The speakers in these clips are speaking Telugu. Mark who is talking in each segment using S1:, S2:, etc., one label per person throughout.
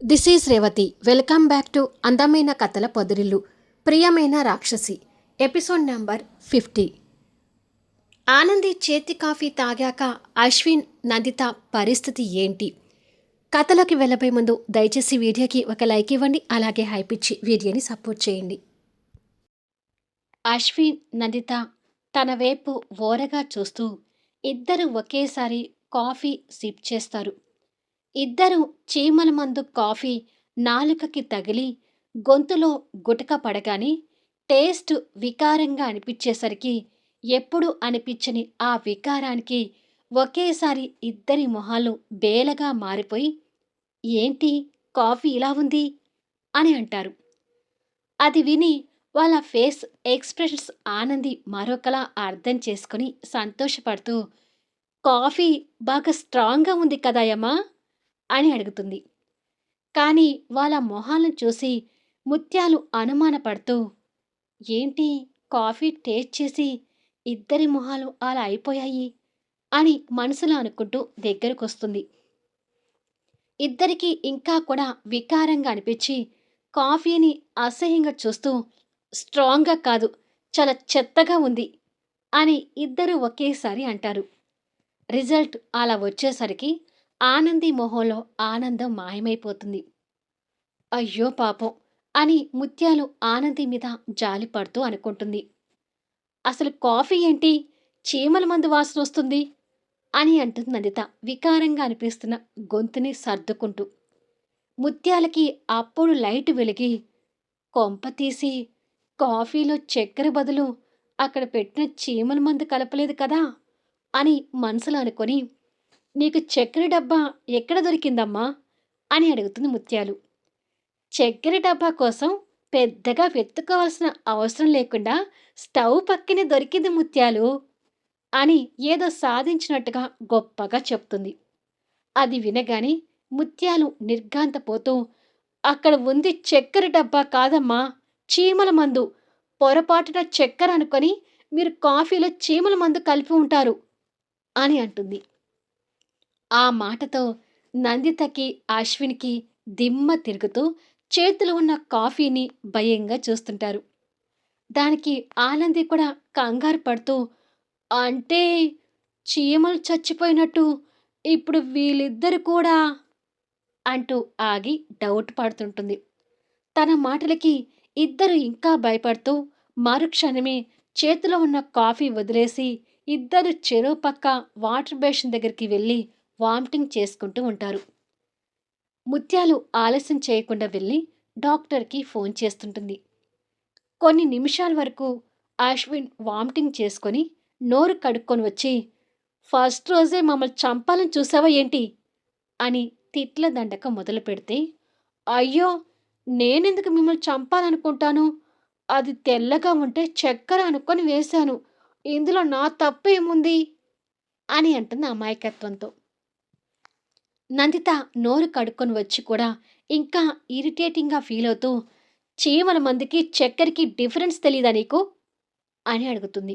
S1: This is Revathi welcome back to అందమైన కథల పొదిరిల్లు ప్రియమైన రాక్షసి ఎపిసోడ్ నెంబర్ ఫిఫ్టీ ఆనంది చేతి కాఫీ తాగాక అశ్విన్ నందిత పరిస్థితి ఏంటి కథలోకి వెళ్ళబోయే ముందు దయచేసి వీడియోకి ఒక లైక్ ఇవ్వండి అలాగే హైప్ ఇచ్చి వీడియోని సపోర్ట్ చేయండి అశ్విన్ నందిత తన వైపు ఓరగా చూస్తూ ఇద్దరు ఒకేసారి కాఫీ సిప్ చేస్తారు ఇద్దరు చీమల మందు కాఫీ నాలుకకి తగిలి గొంతులో గుటక పడగానే టేస్ట్ వికారంగా అనిపించేసరికి ఎప్పుడు అనిపించని ఆ వికారానికి ఒకేసారి ఇద్దరి మొహాలు బేలగా మారిపోయి ఏంటి? కాఫీ ఇలా ఉంది? అని అంటారు. అది విని వాళ్ళ ఫేస్ ఎక్స్ప్రెషన్స్ ఆనంది మరొకలా అర్థం చేసుకుని సంతోషపడుతూ కాఫీ బాగా స్ట్రాంగ్గా ఉంది కదాయమ్మా అని అడుగుతుంది. కానీ వాళ్ళ మొహాలను చూసి ముత్యాలు అనుమానపడుతూ ఏంటి కాఫీ టేస్ట్ చేసి ఇద్దరి మొహాలు అలా అయిపోయాయి? అని మనసులో అనుకుంటూ దగ్గరకొస్తుంది. వస్తుంది ఇద్దరికి ఇంకా కూడా వికారంగా అనిపించి కాఫీని అసహ్యంగా చూస్తూ స్ట్రాంగ్గా కాదు చాలా చెత్తగా ఉంది అని ఇద్దరు ఒకేసారి అంటారు. రిజల్ట్ అలా వచ్చేసరికి ఆనంది మొహంలో ఆనందం మాయమైపోతుంది. అయ్యో పాపం అని ముత్యాలు ఆనంది మీద జాలి పడుతూ అనుకుంటుంది. అసలు కాఫీ ఏంటి? చీమల మందు వాసన వస్తుంది? అని అంటుంది నందిత వికారంగా అనిపిస్తున్న గొంతుని సర్దుకుంటూ. ముత్యాలకి అప్పుడు లైట్ వెలిగి కొంప తీసి కాఫీలో చక్కెర బదులు అక్కడ పెట్టిన చీమల మందు కలపలేదు కదా అని మనసులో అనుకొని నీకు చక్కెర డబ్బా ఎక్కడ దొరికిందమ్మా? అని అడుగుతుంది ముత్యాలు. చక్కెర డబ్బా కోసం పెద్దగా వెతుక్కోవాల్సిన అవసరం లేకుండా స్టవ్ పక్కనే దొరికింది ముత్యాలు అని ఏదో సాధించినట్టుగా గొప్పగా చెప్తుంది. అది వినగానే ముత్యాలు నిర్ఘాంతపోతూ అక్కడ ఉంది చక్కెర డబ్బా కాదమ్మా చీమల మందు. పొరపాటున చక్కెర అనుకొని మీరు కాఫీలో చీమల మందు కలిపి ఉంటారు అని అంటుంది. ఆ మాటతో నందితకి అశ్విన్కి దిమ్మ తిరుగుతూ చేతిలో ఉన్న కాఫీని భయంగా చూస్తుంటారు. దానికి ఆనంది కూడా కంగారు పడుతూ అంటే చీమలు చచ్చిపోయినట్టు ఇప్పుడు వీళ్ళిద్దరు కూడా అంటూ ఆగి డౌట్ పడుతుంటుంది. తన మాటలకి ఇద్దరు ఇంకా భయపడుతూ మరుక్షణమే చేతిలో ఉన్న కాఫీ వదిలేసి ఇద్దరు చెరువు పక్క వాటర్ బేషన్ దగ్గరికి వెళ్ళి వామిటింగ్ చేసుకుంటూ ఉంటారు. ముత్యాలు ఆలస్యం చేయకుండా వెళ్ళి డాక్టర్కి ఫోన్ చేస్తుంటుంది. కొన్ని నిమిషాల వరకు అశ్విన్ వామిటింగ్ చేసుకొని నోరు కడుక్కొని వచ్చి ఫస్ట్ రోజే మమ్మల్ని చంపాలని చూసావా ఏంటి? అని తిట్ల దండక మొదలు పెడితే అయ్యో నేనెందుకు మిమ్మల్ని చంపాలనుకుంటాను? అది తెల్లగా ఉంటే చక్కెర అనుకొని వేశాను. ఇందులో నా తప్పేముంది అని అంటుంది అమాయకత్వంతో. నందిత నోరు కడుక్కొని వచ్చి కూడా ఇంకా ఇరిటేటింగ్గా ఫీల్ అవుతూ చీమల మందికి చక్కెరకి డిఫరెన్స్ తెలీదా నీకు? అని అడుగుతుంది.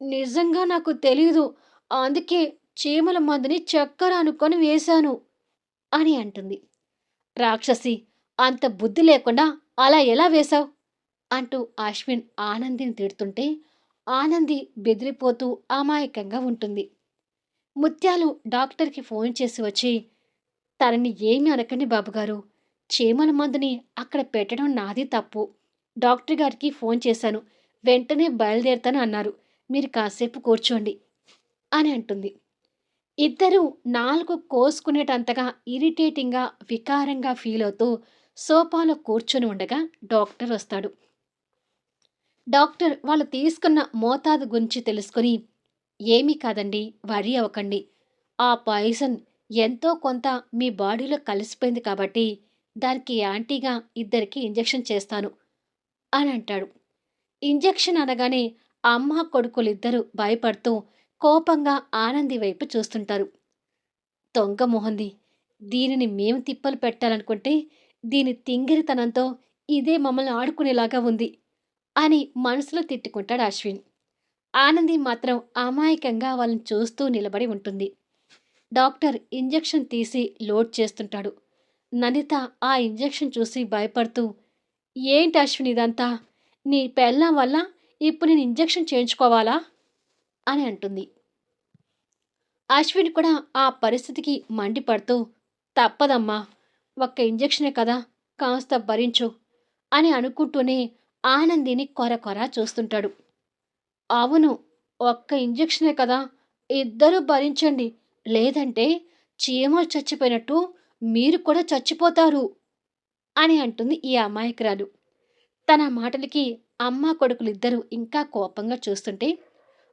S1: నిజంగా నాకు తెలీదు. అందుకే చీమల మందుని చక్కెర అనుకొని వేశాను అని అంటుంది. రాక్షసి అంత బుద్ధి లేకుండా అలా ఎలా వేశావు? అంటూ అశ్విన్ ఆనందిని తిడుతుంటే ఆనంది బెదిరిపోతూ అమాయకంగా ఉంటుంది. ముత్యాలు డాక్టర్కి ఫోన్ చేసి వచ్చి తనని ఏమి అనకండి బాబుగారు. చీమల మందుని అక్కడ పెట్టడం నాది తప్పు. డాక్టర్ గారికి ఫోన్ చేశాను. వెంటనే బయలుదేరుతాను అన్నారు. మీరు కాసేపు కూర్చోండి అని అంటుంది. ఇద్దరూ నాలుగు కోసుకునేటంతగా ఇరిటేటింగ్గా వికారంగా ఫీల్ అవుతూ సోఫాలో కూర్చొని ఉండగా డాక్టర్ వస్తాడు. డాక్టర్ వాళ్ళు తీసుకున్న మోతాదు గురించి తెలుసుకొని ఏమీ కాదండి వరి అవ్వకండి. ఆ పాయిజన్ ఎంతో కొంత మీ బాడీలో కలిసిపోయింది కాబట్టి దానికి యాంటీగా ఇద్దరికి ఇంజెక్షన్ చేస్తాను అని అంటాడు. ఇంజెక్షన్ అనగానే అమ్మ కొడుకులిద్దరూ భయపడుతూ కోపంగా ఆనంది వైపు చూస్తుంటారు. దొంగ మొహంది. దీనిని మేము తిప్పలు పెట్టాలనుకుంటే దీని తింగిరితనంతో ఇదే మమ్మల్ని ఆడుకునేలాగా ఉంది అని మనసులో తిట్టుకుంటాడు అశ్విన్. ఆనంది మాత్రం అమాయకంగా వాళ్ళని చూస్తూ నిలబడి ఉంటుంది. డాక్టర్ ఇంజెక్షన్ తీసి లోడ్ చేస్తుంటాడు. నందిత ఆ ఇంజెక్షన్ చూసి భయపడుతూ ఏంటి అశ్విన్ ఇదంతా? నీ పెళ్ళం వల్ల ఇప్పుడు నేను ఇంజెక్షన్ చేయించుకోవాలా? అని అంటుంది. అశ్విన్ కూడా ఆ పరిస్థితికి మండిపడుతూ తప్పదమ్మా ఒక్క ఇంజెక్షనే కదా కాస్త భరించు అని అనుకుంటూనే ఆనందిని కొర కొర చూస్తుంటాడు. అవును ఒక్క ఇంజెక్షనే కదా. ఇద్దరూ భరించండి. లేదంటే చీమలు చచ్చిపోయినట్టు మీరు కూడా చచ్చిపోతారు అని అంటుంది ఈ అమాయకురాలు. తన మాటలకి అమ్మ కొడుకులిద్దరూ ఇంకా కోపంగా చూస్తుంటే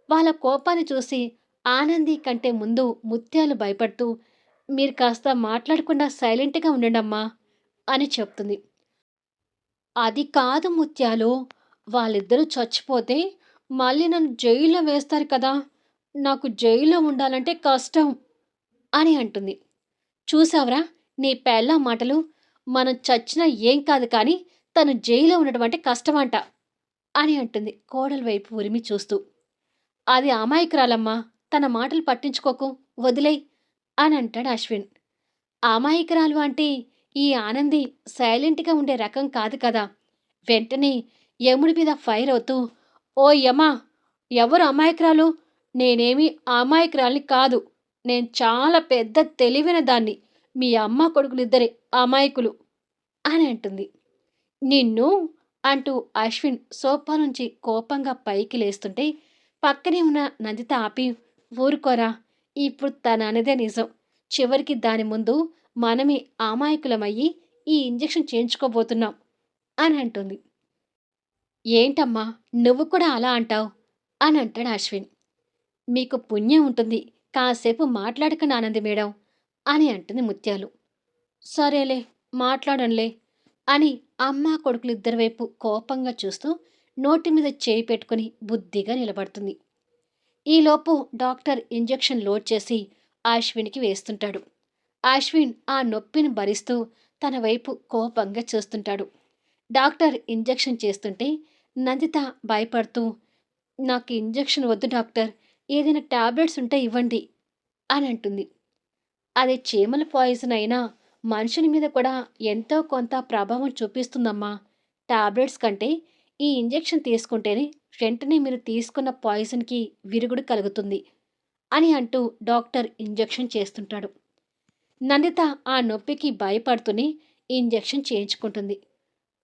S1: వాళ్ళ కోపాన్ని చూసి ఆనంది కంటే ముందు ముత్యాలు భయపడుతూ మీరు కాస్త మాట్లాడకుండా సైలెంట్గా ఉండండమ్మా అని చెప్తుంది. అది కాదు ముత్యాలు. వాళ్ళిద్దరూ చచ్చిపోతే మళ్ళీ నన్ను జైల్లో వేస్తారు కదా నాకు జైల్లో ఉండాలంటే కష్టం అని అంటుంది. చూసావరా నీ పెళ్ళ మాటలు? మనం చచ్చినా ఏం కాదు కానీ తను జైల్లో ఉండడం అంటే కష్టమంట అని అంటుంది కోడల వైపు ఉరిమి చూస్తూ. అది అమాయకురాలమ్మా తన మాటలు పట్టించుకోకు వదిలేయ్ అని అంటాడు అశ్విన్. అమాయకురాలు అంటే ఈ ఆనంది సైలెంట్గా ఉండే రకం కాదు కదా వెంటనే యముడి మీద ఫైర్ అవుతూ ఓ యమా ఎవరు అమాయకురాలు? నేనేమి అమాయకురాల్ని కాదు. నేను చాలా పెద్ద తెలివైన దాన్ని. మీ అమ్మ కొడుకులిద్దరే అమాయకులు అని అంటుంది. నిన్ను అంటూ అశ్విన్ సోఫా నుంచి కోపంగా పైకి లేస్తుంటే పక్కనే ఉన్న నందిత ఆపి ఊరుకోరా ఇప్పుడు తన అనేదే నిజం. చివరికి దాని ముందు మనమే అమాయకులమయ్యి ఈ ఇంజెక్షన్ చేయించుకోబోతున్నాం అని అంటుంది. ఏంటమ్మా నువ్వు కూడా అలా అంటావు? అని అంటాడు అశ్విన్. మీకు పుణ్యం ఉంటుంది కాసేపు మాట్లాడకండి ఆనంది మేడం అని అంటుంది ముత్యాలు. సరేలే మాట్లాడంలే అని అమ్మ కొడుకులు ఇద్దరి వైపు కోపంగా చూస్తూ నోటి మీద చేయి పెట్టుకుని బుద్ధిగా నిలబడుతుంది. ఈలోపు డాక్టర్ ఇంజెక్షన్ లోడ్ చేసి అశ్విన్కి వేస్తుంటాడు. అశ్విన్ ఆ నొప్పిని భరిస్తూ తన వైపు కోపంగా చూస్తుంటాడు. డాక్టర్ ఇంజెక్షన్ చేస్తుంటే నందిత భయపడుతూ నాకు ఇంజెక్షన్ వద్దు డాక్టర్. ఏదైనా టాబ్లెట్స్ ఉంటే ఇవ్వండి అని అంటుంది. అది చీమల పాయిజన్ అయినా మనుషుని మీద కూడా ఎంతో కొంత ప్రభావం చూపిస్తుందమ్మా. టాబ్లెట్స్ కంటే ఈ ఇంజెక్షన్ తీసుకుంటేనే వెంటనే మీరు తీసుకున్న పాయిజన్కి విరుగుడు కలుగుతుంది అని అంటూ డాక్టర్ ఇంజెక్షన్ చేస్తుంటాడు. నందిత ఆ నొప్పికి భయపడుతూనే ఇంజెక్షన్ చేయించుకుంటుంది.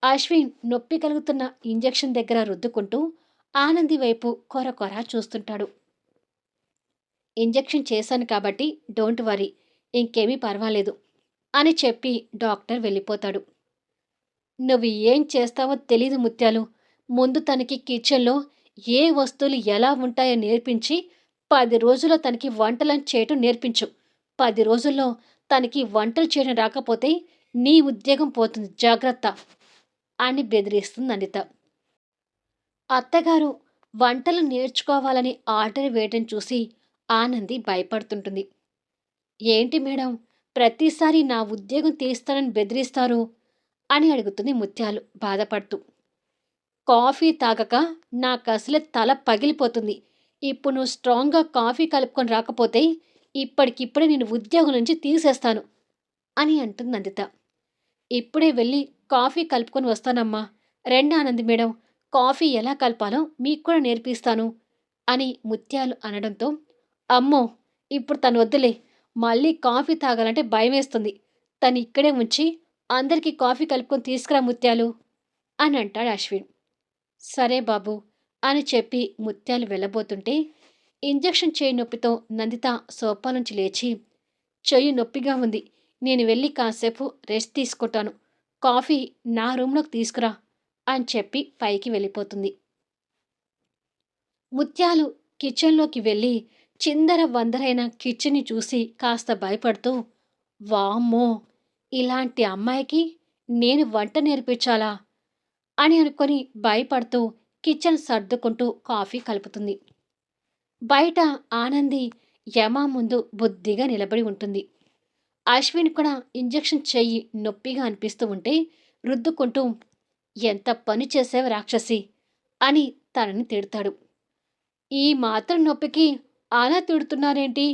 S1: అశ్విన్ నొప్పి కలుగుతున్న ఇంజెక్షన్ దగ్గర రుద్దుకుంటూ ఆనంది వైపు కొర కొర చూస్తుంటాడు. ఇంజెక్షన్ చేశాను కాబట్టి డోంట్ వరీ ఇంకేమీ పర్వాలేదు అని చెప్పి డాక్టర్ వెళ్ళిపోతాడు. నువ్వు ఏం చేస్తావో తెలీదు ముత్యాలు ముందు తనకి కిచెన్లో ఏ వస్తువులు ఎలా ఉంటాయో నేర్పించి పది రోజుల్లో తనకి వంటలను చేయటం నేర్పించు. పది రోజుల్లో తనకి వంటలు చేయడం రాకపోతే నీ ఉద్యోగం పోతుంది జాగ్రత్త. అని బెదిరిస్తుంది అనిత. అత్తగారు వంటలు నేర్చుకోవాలని ఆర్డర్ వేయటం చూసి ఆనంది భయపడుతుంటుంది. ఏంటి మేడం ప్రతిసారి నా ఉద్యోగం తీస్తానని బెదిరిస్తారు అని అడుగుతుంది ముత్యాలు బాధపడుతూ. కాఫీ తాగక నాకు అసలే తల పగిలిపోతుంది. ఇప్పుడు నువ్వు స్ట్రాంగ్గా కాఫీ కలుపుకొని రాకపోతే ఇప్పటికిప్పుడే నేను ఉద్యోగం నుంచి తీసేస్తాను అని అంటుంది నందిత ఇప్పుడే వెళ్ళి కాఫీ కలుపుకొని వస్తానమ్మా. రెండు ఆనంది మేడం కాఫీ ఎలా కలపాలో మీకు కూడా నేర్పిస్తాను అని ముత్యాలు అనడంతో అమ్మో ఇప్పుడు తను వద్దులే మళ్ళీ కాఫీ తాగాలంటే భయం వేస్తుంది తను ఇక్కడే ఉంచి అందరికీ కాఫీ కలుపుకొని తీసుకురా ముత్యాలు అని అంటాడు అశ్విన్. సరే బాబు అని చెప్పి ముత్యాలు వెళ్ళబోతుంటే ఇంజెక్షన్ చేయి నొప్పితో నందిత సోఫా నుంచి లేచి చెయ్యి నొప్పిగా ఉంది నేను వెళ్ళి కాసేపు రెస్ట్ తీసుకుంటాను. కాఫీ నా రూమ్లోకి తీసుకురా అని చెప్పి పైకి వెళ్ళిపోతుంది. ముత్యాలు కిచెన్లోకి వెళ్ళి చిందర వందరైన కిచెన్ని చూసి కాస్త భయపడుతూ వామ్మో ఇలాంటి అమ్మాయికి నేను వంట నేర్పించాలా? అని అనుకొని భయపడుతూ కిచెన్ సర్దుకుంటూ కాఫీ కలుపుతుంది. బయట ఆనంది యమా ముందు బుద్ధిగా నిలబడి ఉంటుంది. అశ్విన్ కూడా ఇంజెక్షన్ చెయ్యి నొప్పిగా అనిపిస్తూ ఉంటే రుద్దుకుంటూ ఎంత పని చేసావు రాక్షసి అని తనని తిడతాడు ఈ మాత్రం నొప్పికి అలా తిడుతున్నారేంటి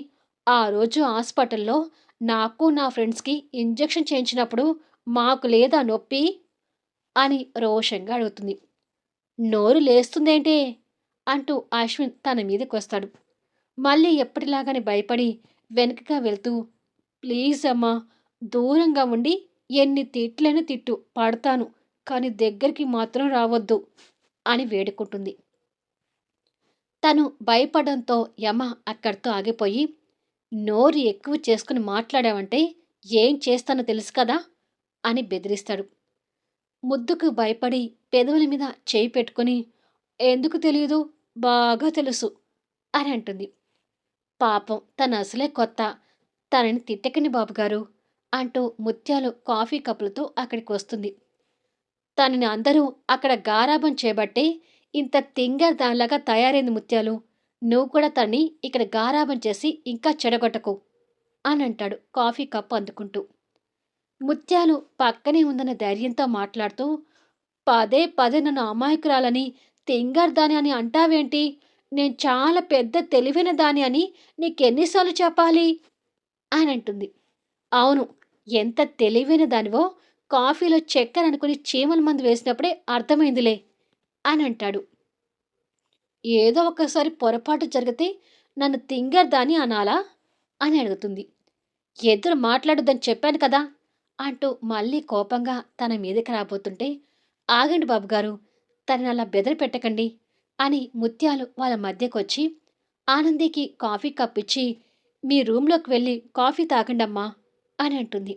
S1: ఆ రోజు హాస్పిటల్లో నాకు నా ఫ్రెండ్స్‌కి ఇంజెక్షన్ చేయించినప్పుడు మాకు లేదా నొప్పి? అని రోషంగా అడుగుతుంది. నోరు లేస్తుందేంటే? అంటూ అశ్విన్ తన మీదకి వస్తాడు మళ్ళీ ఎప్పటిలాగానే భయపడి వెనుకగా వెళ్తూ ప్లీజ్ అమ్మా దూరంగా ఉండి ఎన్ని తిట్లైన తిట్టు పడతాను కానీ దగ్గరికి మాత్రం రావద్దు అని వేడుకుంటుంది. తను భయపడంతో యమ అక్కడితో ఆగిపోయి నోరు ఎక్కువ చేసుకుని మాట్లాడావంటే ఏం చేస్తానో తెలుసు కదా అని బెదిరిస్తాడు. ముద్దుకు భయపడి పెదవుల మీద చేయి పెట్టుకుని ఎందుకు తెలియదు? బాగా తెలుసు అని అంటుంది. పాపం తను అసలే కొత్త తనని తిట్టకని బాబుగారు అంటూ ముత్యాలు కాఫీ కప్పులతో అక్కడికి వస్తుంది తనని అందరూ అక్కడ గారాబం చేపట్టే ఇంత తింగర్ దానిలాగా తయారైంది ముత్యాలు నువ్వు కూడా తన్ని ఇక్కడ గారాబం చేసి ఇంకా చెడగొట్టకు అని అంటాడు కాఫీ కప్ అందుకుంటూ. ముత్యాలు పక్కనే ఉందన్న ధైర్యంతో మాట్లాడుతూ పదే పదే నన్ను అమాయకురాలని తింగర్దాని అని అంటావేంటి? నేను చాలా పెద్ద తెలివైన దాని అని నీకెన్నిసార్లు చెప్పాలి? అని అంటుంది అవును ఎంత తెలివైన దానివో కాఫీలో చక్కెర అనుకుని చీమల మందు వేసినప్పుడే అర్థమైందిలే అని అంటాడు ఏదో ఒకసారి పొరపాటు జరిగితే నన్ను తింగర్ దాని అనాలా? అని అడుగుతుంది. ఎదురు మాట్లాడొద్దని చెప్పాను కదా అంటూ మళ్ళీ కోపంగా తన మీదకి రాబోతుంటే ఆగండి బాబుగారు తనని అలా బెదరి పెట్టకండి అని ముత్యాలు వాళ్ళ మధ్యకొచ్చి ఆనందికి కాఫీ కప్పిచ్చి మీ రూమ్లోకి వెళ్ళి కాఫీ తాగండమ్మా అని అంటుంది.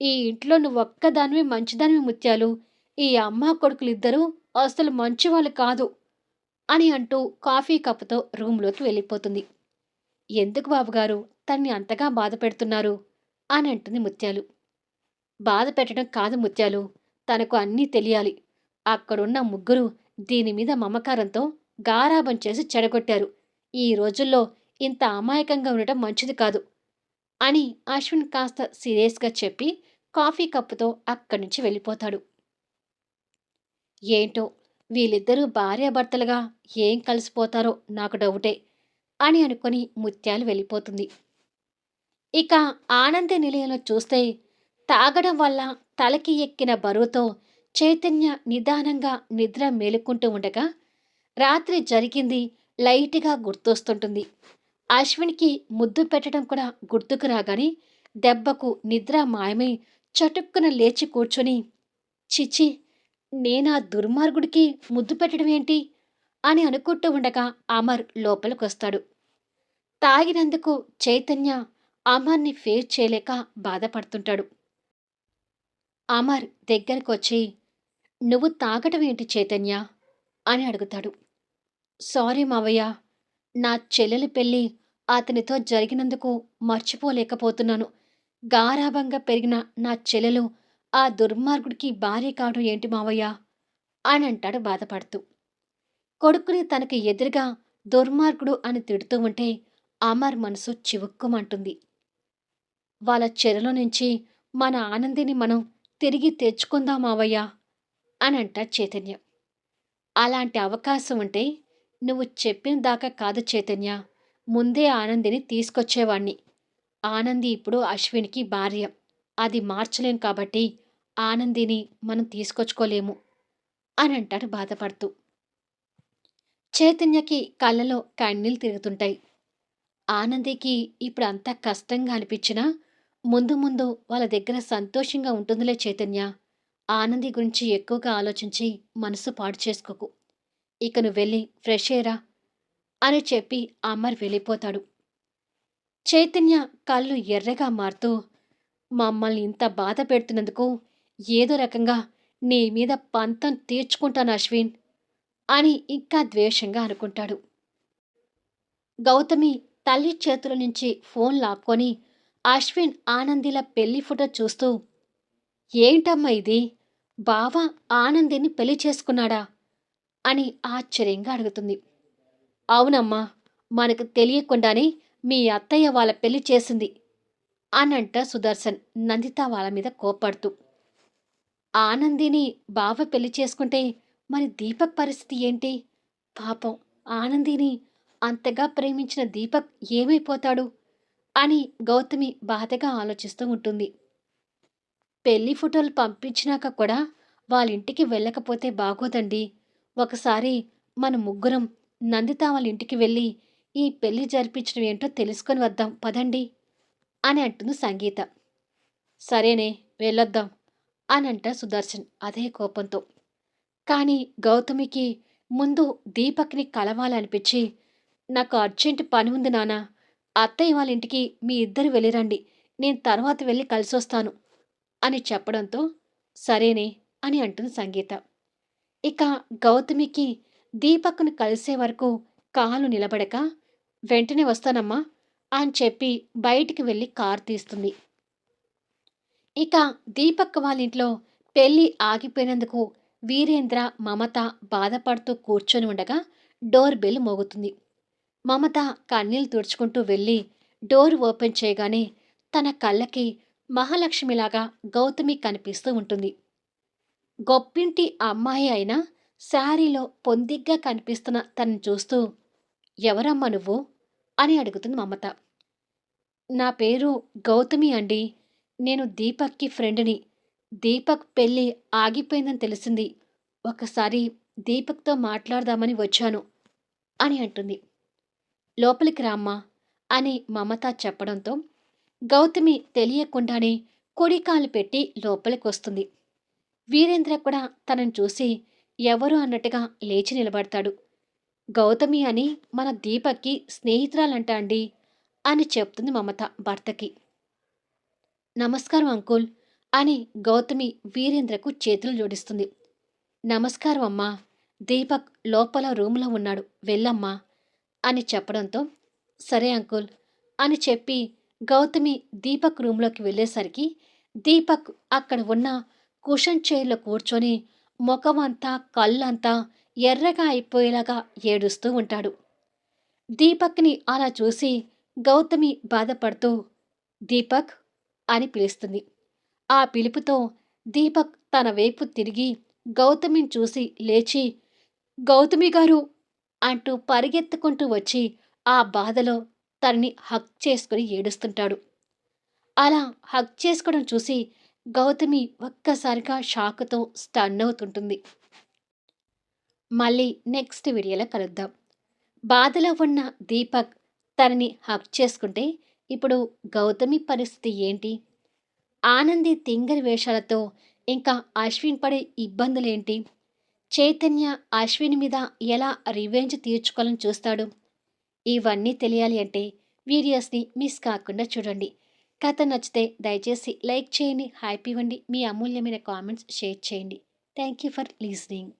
S1: ఈ ఇంట్లో నువ్వు ఒక్కదానివి మంచిదానివి ముత్యాలు ఈ అమ్మ కొడుకులిద్దరూ అసలు మంచివాళ్ళు కాదు అని అంటూ కాఫీ కప్పుతో రూమ్లోకి వెళ్ళిపోతుంది. ఎందుకు బాబుగారు? తన్ని అంతగా బాధ పెడుతున్నారు అని అంటుంది ముత్యాలు. బాధ పెట్టడం కాదు ముత్యాలు తనకు అన్నీ తెలియాలి. అక్కడున్న ముగ్గురు దీని మీద మమకారంతో గారాబం చేసి చెడగొట్టారు. ఈ రోజుల్లో ఇంత అమాయకంగా ఉండటం మంచిది కాదు అని అశ్విన్ కాస్త సీరియస్గా చెప్పి కాఫీ కప్పుతో అక్కడి నుంచి వెళ్ళిపోతాడు. ఏంటో వీళ్ళిద్దరూ భార్యాభర్తలుగా ఏం కలిసిపోతారో నాకు డౌటే అని అనుకుని ముత్యాలు వెళ్ళిపోతుంది. ఇక ఆనంద నిలయంలో చూస్తే తాగడం వల్ల తలకి ఎక్కిన బరువుతో చైతన్య నిదానంగా నిద్ర మేలుకుంటూ ఉండగా రాత్రి జరిగింది లైట్గా గుర్తొస్తుంటుంది. అశ్విన్కి ముద్దు పెట్టడం కూడా గుర్తుకు రాగానే దెబ్బకు నిద్ర మాయమై చటుక్కున లేచి కూర్చొని చిచి నేనా దుర్మార్గుడికి ముద్దు పెట్టడం ఏంటి? అని అనుకుంటూ ఉండగా అమర్ లోపలికొస్తాడు. తాగినందుకు చైతన్య అమర్ని ఫేస్ చేయలేక బాధపడుతుంటాడు. అమర్ దగ్గరకు వచ్చి నువ్వు తాగటం ఏంటి చైతన్య? అని అడుగుతాడు. సారీ మావయ్య నా చెల్లెలి పెళ్ళి అతనితో జరిగినందుకు మర్చిపోలేకపోతున్నాను. గారాభంగా పెరిగిన నా చెల్లెలు ఆ దుర్మార్గుడికి భార్య కావడం ఏంటి మావయ్య? అని అంటాడు బాధపడుతూ. కొడుకుని తనకి ఎదురుగా దుర్మార్గుడు అని తిడుతూ ఉంటే అమర్ మనసు చివుక్కుమంటుంది. వాళ్ళ చెరలో నుంచి మన ఆనందిని మనం తిరిగి తెచ్చుకుందాం మావయ్య అని అంటాడు చైతన్య. అలాంటి అవకాశం ఉంటే నువ్వు చెప్పిన దాకా కాదు చైతన్య. ముందే ఆనందిని తీసుకొచ్చేవాణ్ణి. ఆనంది ఇప్పుడు అశ్విన్కి భార్య. అది మార్చలేం కాబట్టి ఆనందిని మనం తీసుకొచ్చుకోలేము అని అంటాడు బాధపడుతూ. చైతన్యకి కళ్ళలో కన్నీళ్ళు తిరుగుతుంటాయి. ఆనందికి ఇప్పుడు అంతా కష్టంగా అనిపించినా ముందు ముందు వాళ్ళ దగ్గర సంతోషంగా ఉంటుందిలే చైతన్య. ఆనంది గురించి ఎక్కువగా ఆలోచించి మనసు పాడు చేసుకోకు. ఇక నువ్వు వెళ్ళి ఫ్రెష్ అయ్యరా? అని చెప్పి అమర్ వెళ్ళిపోతాడు. చైతన్య కళ్ళు ఎర్రగా మారుతూ మమ్మల్ని ఇంత బాధ పెడుతున్నందుకు ఏదో రకంగా నీ మీద పంతం తీర్చుకుంటాను అశ్విన్ అని ఇంకా ద్వేషంగా అనుకుంటాడు. గౌతమి తల్లి చేతుల నుంచి ఫోన్ లాక్కొని అశ్విన్ ఆనందిల పెళ్ళి ఫోటో చూస్తూ ఏంటమ్మా ఇది? బావ ఆనందిని పెళ్ళి చేసుకున్నాడా? అని ఆశ్చర్యంగా అడుగుతుంది. అవునమ్మా మనకు తెలియకుండానే మీ అత్తయ్య వాళ్ళ పెళ్ళి చేసింది అనంట సుదర్శన్ నందిత వాళ్ళ మీద కోపడుతూ ఆనందిని బావ పెళ్ళి చేసుకుంటే మరి దీపక్ పరిస్థితి ఏంటి? పాపం ఆనందిని అంతగా ప్రేమించిన దీపక్ ఏమైపోతాడు? అని గౌతమి బాధగా ఆలోచిస్తూ ఉంటుంది. పెళ్ళి ఫోటోలు పంపించినాక కూడా వాళ్ళ ఇంటికి వెళ్ళకపోతే బాగోదండి. ఒకసారి మన ముగ్గురం నందిత వాళ్ళ ఇంటికి వెళ్ళి ఈ పెళ్ళి జరిపించడం ఏంటో తెలుసుకొని వద్దాం పదండి అని అంటుంది సంగీత. సరేనే వెళ్ళొద్దాం అని అంట సుదర్శన్ అదే కోపంతో. కానీ గౌతమికి ముందు దీపక్ని కలవాలనిపించి నాకు అర్జెంట్ పని ఉంది నానా అత్తయ్య వాళ్ళ ఇంటికి మీ ఇద్దరు వెళ్ళిరండి నేను తర్వాత వెళ్ళి కలిసొస్తాను అని చెప్పడంతో సరేనే అని అంటుంది సంగీత. ఇక గౌతమికి దీపక్ను కలిసే వరకు కాలు నిలబడక వెంటనే వస్తానమ్మా అని చెప్పి బయటికి వెళ్ళి కారు తీస్తుంది. ఇక దీపక్ వాళ్ళ ఇంట్లో పెళ్ళి ఆగిపోయినందుకు వీరేంద్ర మమత బాధపడుతూ కూర్చొని ఉండగా డోర్ బెల్ మోగుతుంది. మమత కన్నీళ్ళు తుడుచుకుంటూ వెళ్ళి డోర్ ఓపెన్ చేయగానే తన కళ్ళకి మహాలక్ష్మిలాగా గౌతమి కనిపిస్తూ ఉంటుంది. గొప్పింటి అమ్మాయి అయినా శారీలో పొందిగ్గా కనిపిస్తున్న తనని చూస్తూ ఎవరమ్మా నువ్వు? అని అడుగుతుంది మమత. నా పేరు గౌతమి అండి. నేను దీపక్కి ఫ్రెండ్ని. దీపక్ పెళ్ళి ఆగిపోయిందని తెలిసింది. ఒకసారి దీపక్తో మాట్లాడదామని వచ్చాను అని అంటుంది. లోపలికి రామ్మా అని మమత చెప్పడంతో గౌతమి తెలియకుండానే కొడికాలు పెట్టి లోపలికి వస్తుంది వీరేంద్ర కూడా తనను చూసి ఎవరు అన్నట్టుగా లేచి నిలబడతాడు. గౌతమి అని మన దీపక్కి స్నేహితురాలంట అండి అని చెప్తుంది మమత భర్తకి. నమస్కారం అంకుల్ అని గౌతమి వీరేంద్రకు చేతులు జోడిస్తుంది. నమస్కారం అమ్మా దీపక్ లోపల రూములో ఉన్నాడు వెళ్ళమ్మా అని చెప్పడంతో సరే అంకుల్ అని చెప్పి గౌతమి దీపక్ రూమ్లోకి వెళ్ళేసరికి దీపక్ అక్కడ ఉన్న కుషన్ చైర్లో కూర్చొని ముఖమంతా కళ్ళంతా ఎర్రగా అయిపోయేలాగా ఏడుస్తూ ఉంటాడు. దీపక్ని అలా చూసి గౌతమి బాధపడుతూ దీపక్ అని పిలుస్తుంది. ఆ పిలుపుతో దీపక్ తన వైపు తిరిగి గౌతమిని చూసి లేచి గౌతమి గారు అంటూ పరిగెత్తుకుంటూ వచ్చి ఆ బాధలో తనని హక్ చేసుకుని ఏడుస్తుంటాడు. అలా హక్ చేసుకోవడం చూసి గౌతమి ఒక్కసారిగా షాక్తో స్టన్ అవుతుంటుంది. మళ్ళీ నెక్స్ట్ వీడియోలో కలుద్దాం. బాధలో ఉన్న దీపక్ తనని హక్ చేసుకుంటే ఇప్పుడు గౌతమి పరిస్థితి ఏంటి? ఆనంది తింగరి వేషాలతో ఇంకా అశ్విన్ పడే ఇబ్బందులేంటి? చైతన్య అశ్విన్ మీద ఎలా రివెంజ్ తీర్చుకోవాలని చూస్తాడు? ఇవన్నీ తెలియాలి అంటే వీడియోస్ని మిస్ కాకుండా చూడండి. కథ నచ్చితే దయచేసి లైక్ చేయండి హ్యాపీ ఇవ్వండి మీ అమూల్యమైన కామెంట్స్ షేర్ చేయండి. Thank you for listening